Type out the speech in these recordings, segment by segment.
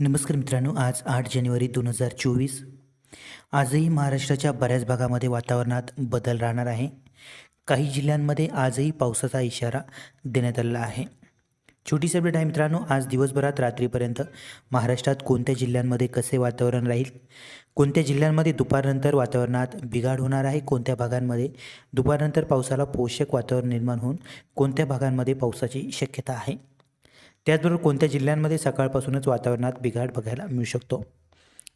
नमस्कार मित्रांनो आज आठ जानेवारी दोन हजार चोवीस. आजही महाराष्ट्राच्या बऱ्याच भागामध्ये वातावरणात बदल राहणार आहे. काही जिल्ह्यांमध्ये आजही पावसाचा इशारा देण्यात आलेला आहे. छोटीशी अपडेट आहे मित्रांनो आज दिवसभरात रात्रीपर्यंत महाराष्ट्रात कोणत्या जिल्ह्यांमध्ये कसे वातावरण राहील? कोणत्या जिल्ह्यांमध्ये दुपारनंतर वातावरणात बिघाड होणार आहे? कोणत्या भागांमध्ये दुपारनंतर पावसाला पोषक वातावरण निर्माण होऊन कोणत्या भागांमध्ये पावसाची शक्यता आहे? त्याचबरोबर कोणत्या जिल्ह्यांमध्ये सकाळपासूनच वातावरणात बिघाड बघायला मिळू शकतो?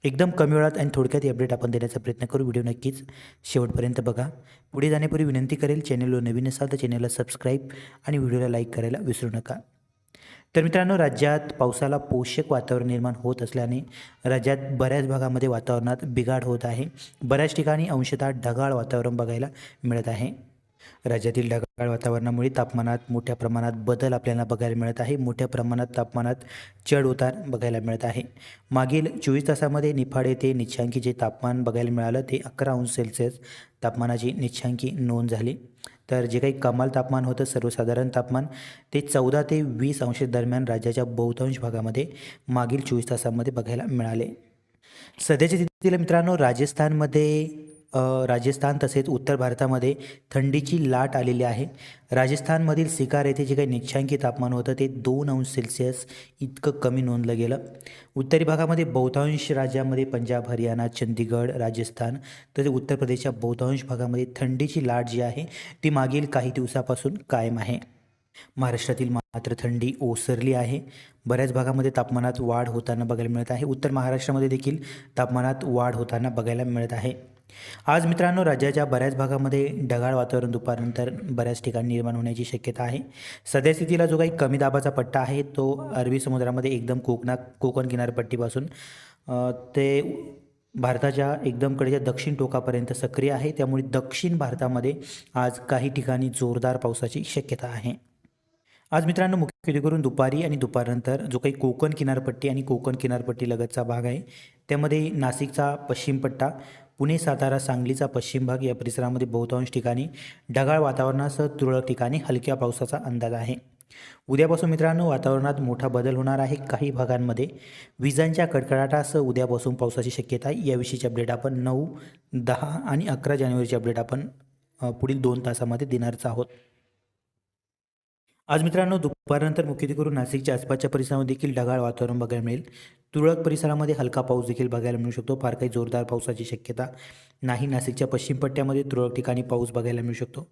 एकदम कमी वेळात आणि थोडक्यात अपडेट आपण देण्याचा प्रयत्न करू. व्हिडिओ नक्कीच शेवटपर्यंत बघा. पुढे जाण्यापूर्वी विनंती करेल चॅनलवर नवीन असाल तर चॅनलला सबस्क्राईब आणि व्हिडिओला लाईक करायला विसरू नका. तर मित्रांनो राज्यात पावसाला पोषक वातावरण निर्माण होत असल्याने राज्यात बऱ्याच भागामध्ये वातावरणात बिघाड होत आहे. बऱ्याच ठिकाणी अंशतः ढगाळ वातावरण बघायला मिळत आहे. राज्यातील ढगाळ वातावरणामुळे तापमानात मोठ्या प्रमाणात बदल आपल्याला बघायला मिळत आहे. मोठ्या प्रमाणात तापमानात चढ उतार बघायला मिळत आहे. मागील चोवीस तासामध्ये निफाड येथे निच्छांकी जे तापमान बघायला मिळालं. ते अकरा अंश सेल्सिअस तापमानाची निच्छांकी नोंद झाली. तर जे काही कमाल तापमान होतं सर्वसाधारण तापमान ते चौदा ते वीस अंश दरम्यान राज्याच्या बहुतांश भागामध्ये मागील चोवीस तासामध्ये बघायला मिळाले. सध्याच्या स्थितीला मित्रांनो राजस्थानमध्ये राजस्थान तसेच उत्तर भारतामध्ये थंडीची लाट आलेली आहे. राजस्थानमधील सिकार येथे जे काही निच्छांकी तापमान होतं ते दोन अंश सेल्सिअस इतकं कमी नोंदलं गेलं. उत्तरी भागामध्ये बहुतांश राज्यामध्ये पंजाब हरियाणा चंदीगड राजस्थान तसेच उत्तर प्रदेशच्या बहुतांश भागामध्ये थंडीची लाट जी आहे ती मागील काही दिवसापासून कायम आहे. महाराष्ट्रातील मात्र थंडी ओसरली आहे. बऱ्याच भागामध्ये तापमानात वाढ होताना बघायला मिळत आहे. उत्तर महाराष्ट्रामध्ये देखील तापमानात वाढ होताना बघायला मिळत आहे. आज मित्रांनो राज्याच्या बऱ्याच भागामध्ये ढगाळ वातावरण दुपारनंतर बऱ्याच ठिकाणी निर्माण होण्याची शक्यता आहे. सद्यस्थितीला जो काही कमी दाबाचा पट्टा आहे तो अरबी समुद्रामध्ये एकदम कोकणा कोकण किनारपट्टीपासून ते भारताच्या एकदम कडेच्या दक्षिण टोकापर्यंत सक्रिय आहे. त्यामुळे दक्षिण भारतामध्ये आज काही ठिकाणी जोरदार पावसाची शक्यता आहे. आज मित्रांनो मुख्य करून दुपारी आणि दुपारनंतर जो काही कोकण किनारपट्टी आणि कोकण किनारपट्टी लगतचा भाग आहे त्यामध्ये नाशिकचा पश्चिम पट्टा पुणे सातारा सांगलीचा पश्चिम भाग या परिसरामध्ये बहुतांश ठिकाणी ढगाळ वातावरणासह तुरळक ठिकाणी हलक्या पावसाचा अंदाज आहे. उद्यापासून मित्रांनो वातावरणात मोठा बदल होणार आहे. काही भागांमध्ये विजांच्या कडकडाटासह उद्यापासून पावसाची शक्यता आहे. याविषयीची अपडेट आपण नऊ दहा आणि अकरा जानेवारीची अपडेट आपण पुढील दोन तासामध्ये देणारच आहोत. आज मित्रांनो दुपारनंतर मुख्यत्वे करून नाशिकच्या आसपासच्या परिसरामध्ये देखील ढगाळ वातावरण बघायला मिळेल. तुरळक परिसरामध्ये हलका पाऊस देखील बघायला मिळू शकतो. फार काही जोरदार पावसाची शक्यता नाही. नाशिकच्या पश्चिम पट्ट्यामध्ये तुरळक ठिकाणी पाऊस बघायला मिळू शकतो.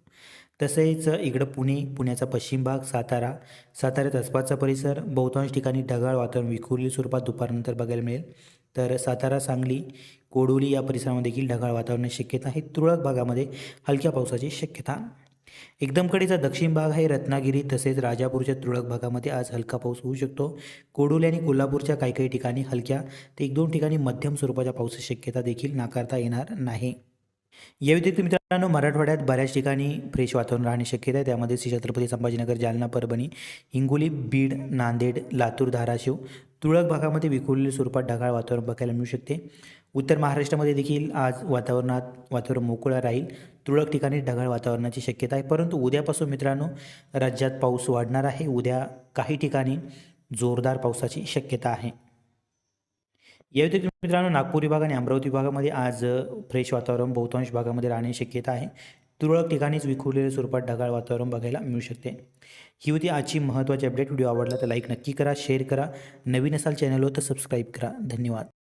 तसेच इकडं पुणे पुण्याचा पश्चिम भाग सातारा साताऱ्यात आसपासचा परिसर बहुतांश ठिकाणी ढगाळ वातावरण विखुरलेल्या स्वरूपात दुपारनंतर बघायला मिळेल. तर सातारा सांगली कोडोली या परिसरामध्ये देखील ढगाळ वातावरणाची शक्यता आहे. तुरळक भागामध्ये हलक्या पावसाची शक्यता एकदमकडेचा दक्षिण भाग आहे रत्नागिरी तसेच राजापूरच्या तुरळक भागामध्ये आज हलका पाऊस होऊ शकतो. कोडोली आणि कोल्हापूरच्या काही काही ठिकाणी हलक्या ते एक दोन ठिकाणी मध्यम स्वरूपाच्या पावसाची शक्यता देखील नाकारता येणार नाही. या व्यतिरिक्त मित्रांनो मराठवाड्यात बऱ्याच ठिकाणी फ्रेश वातावरण राहण्याची शक्यता आहे. त्यामध्ये श्री छत्रपती संभाजीनगर जालना परभणी हिंगोली बीड नांदेड लातूर धाराशिव तुरळक भागामध्ये विखुरलेल्या स्वरूपात ढगाळ वातावरण बघायला मिळू शकते. उत्तर महाराष्ट्रामध्ये देखील आज वातावरणात वातावरण मोकळं राहील. तुरळक ठिकाणी ढगाळ वातावरणाची शक्यता आहे. परंतु उद्यापासून मित्रांनो राज्यात पाऊस वाढणार आहे. उद्या काही ठिकाणी जोरदार पावसाची शक्यता आहे. या व्यतिरिक्त मित्रांनो नागपूर विभाग आणि अमरावती विभागामध्ये आज फ्रेश वातावरण बहुतांश भागामध्ये राहण्याची शक्यता आहे. तुरळक ठिकाणीच विखुरलेल्या स्वरूपात ढगाळ वातावरण बघायला मिळू शकते. ही होती आजची महत्त्वाची अपडेट व्हिडिओ आवडला तर लाईक नक्की करा शेअर करा. नवीन असाल चॅनलवर तर सबस्क्राईब करा. धन्यवाद.